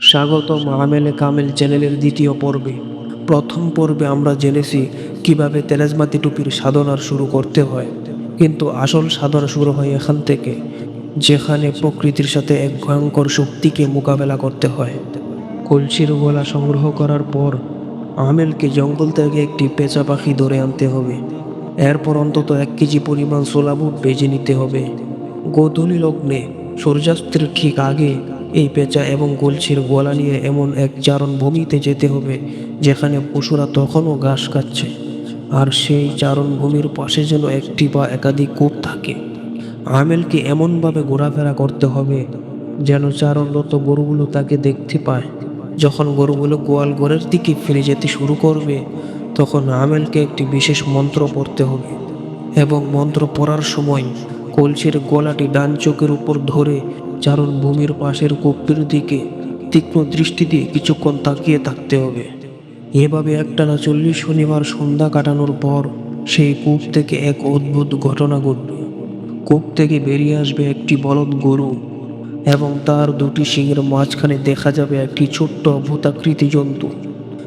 স্বাগতম আমেলে কামেল চ্যানেলের দ্বিতীয় পর্বে। প্রথম পর্বে আমরা জেনেছি কীভাবে তেলেজমাতি টুপির সাধনার শুরু করতে হয়। কিন্তু আসল সাধনা শুরু হয় এখান থেকে, যেখানে প্রকৃতির সাথে এক ভয়ঙ্কর শক্তিকে মোকাবেলা করতে হয়। কলসির গলা সংগ্রহ করার পর আমেলকে জঙ্গল থেকে একটি পেঁচা পাখি ধরে আনতে হবে। এরপর অন্তত এক কেজি পরিমাণ সোলাবুট বেজে নিতে হবে। গোধূলি লগ্নে সূর্যাস্তের ঠিক আগে এই পেঁচা এবং গলছির গলা নিয়ে এমন এক চারণ ভূমিতে যেতে হবে, যেখানে পশুরা তখনও ঘাস খাচ্ছে। আর সেই চারণ ভূমির পাশে যেন একটি বা একাধিক কূপ থাকে। আমেলকে এমনভাবে ঘোরাফেরা করতে হবে, যেন চারণরত গরুগুলো তাকে দেখতে পায়। যখন গরুগুলো গোয়াল ঘরের দিকে ফিরে যেতে শুরু করবে, তখন আমেলকে একটি বিশেষ মন্ত্র পড়তে হবে। এবং মন্ত্র পড়ার সময় কলসির গলাটি ডান চোখের উপর ধরে চারণ ভূমির পাশের কূপটির দিকে তীক্ষ্ণ দৃষ্টি দিয়ে কিছুক্ষণ তাকিয়ে থাকতে হবে। এভাবে একটানা চল্লিশ শনিবার সন্ধ্যা কাটানোর পর সেই কূপ থেকে এক অদ্ভুত ঘটনা ঘটবে কূপ থেকে বেরিয়ে আসবে একটি বলদ গরু এবং তার দুটি শিংয়ের মাঝখানে দেখা যাবে একটি ছোট্ট ভূতাকৃতি জন্তু।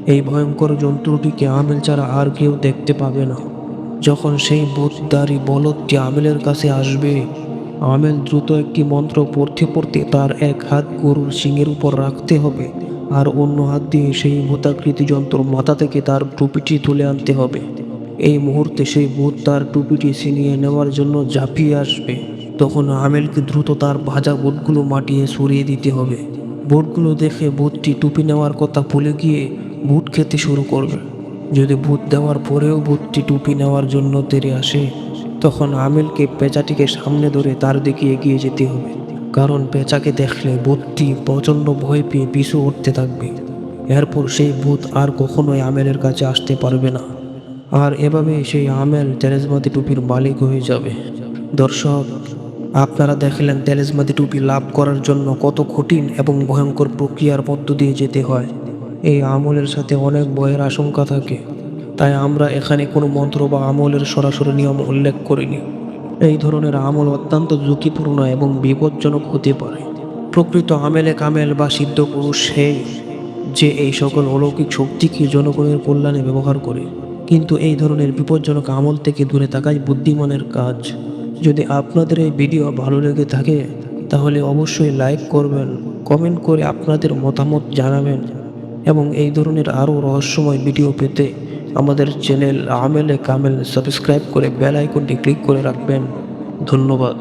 এই ভয়ঙ্কর জন্তুটিকে আমেল ছাড়া আর কেউ দেখতে পাবে না। যখন সেই ভূতদারি বলদটি আমেলের কাছে আসবে, আমেল দ্রুত একটি মন্ত্র পড়তে পড়তে তার এক হাত গরুর শিংয়ের উপর রাখতে হবে আর অন্য হাত দিয়ে সেই ভূতাকৃতি যন্ত্র মাথা থেকে তার টুপিটি তুলে আনতে হবে। এই মুহূর্তে সেই ভূত তার টুপিটি ছিনিয়ে নেওয়ার জন্য ঝাঁপিয়ে আসবে। তখন আমেলকে দ্রুত তার ভাজা বুটগুলো মাটিয়ে সরিয়ে দিতে হবে। বুটগুলো দেখে ভূতটি টুপি নেওয়ার কথা ভুলে গিয়ে বুট খেতে শুরু করবে। যদি ভূত দেওয়ার পরেও ভূতটি টুপি নেওয়ার জন্য তেরে আসে, তখন আমেলকে পেঁচাটিকে সামনে ধরে তার দিকে এগিয়ে যেতে হবে। কারণ পেঁচাকে দেখলে ভূতটি প্রচণ্ড ভয় পেয়ে পিছু উঠতে থাকবে। এরপর সেই ভূত আর কখনোই আমেলের কাছে আসতে পারবে না। আর এভাবে সেই আমেল তেলেজমাতি টুপির মালিক হয়ে যাবে। দর্শক, আপনারা দেখলেন তেলেজমাতি টুপি লাভ করার জন্য কত কঠিন এবং ভয়ঙ্কর প্রক্রিয়ার মধ্য দিয়ে যেতে হয়। এই আমলের সাথে অনেক বয়ের আশঙ্কা থাকে। তাই আমরা এখানে কোনো মন্ত্র বা আমলের সরাসরি নিয়ম উল্লেখ করিনি। এই ধরনের আমল অত্যন্ত ঝুঁকিপূর্ণ এবং বিপজ্জনক হতে পারে। প্রকৃত আমেলে কামেল বা সিদ্ধ পুরুষ সেই যে এই সকল অলৌকিক শক্তিকে জনগণের কল্যাণে ব্যবহার করে। কিন্তু এই ধরনের বিপজ্জনক আমল থেকে দূরে থাকাই বুদ্ধিমানের কাজ। যদি আপনাদের এই ভিডিও ভালো লেগে থাকে, তাহলে অবশ্যই লাইক করবেন, কমেন্ট করে আপনাদের মতামত জানাবেন। এবং এই ধরনের আরও রহস্যময় ভিডিও পেতে আমাদের চ্যানেল আমেলে কামেল সাবস্ক্রাইব করে বেল আইকনটি ক্লিক করে রাখবেন। ধন্যবাদ।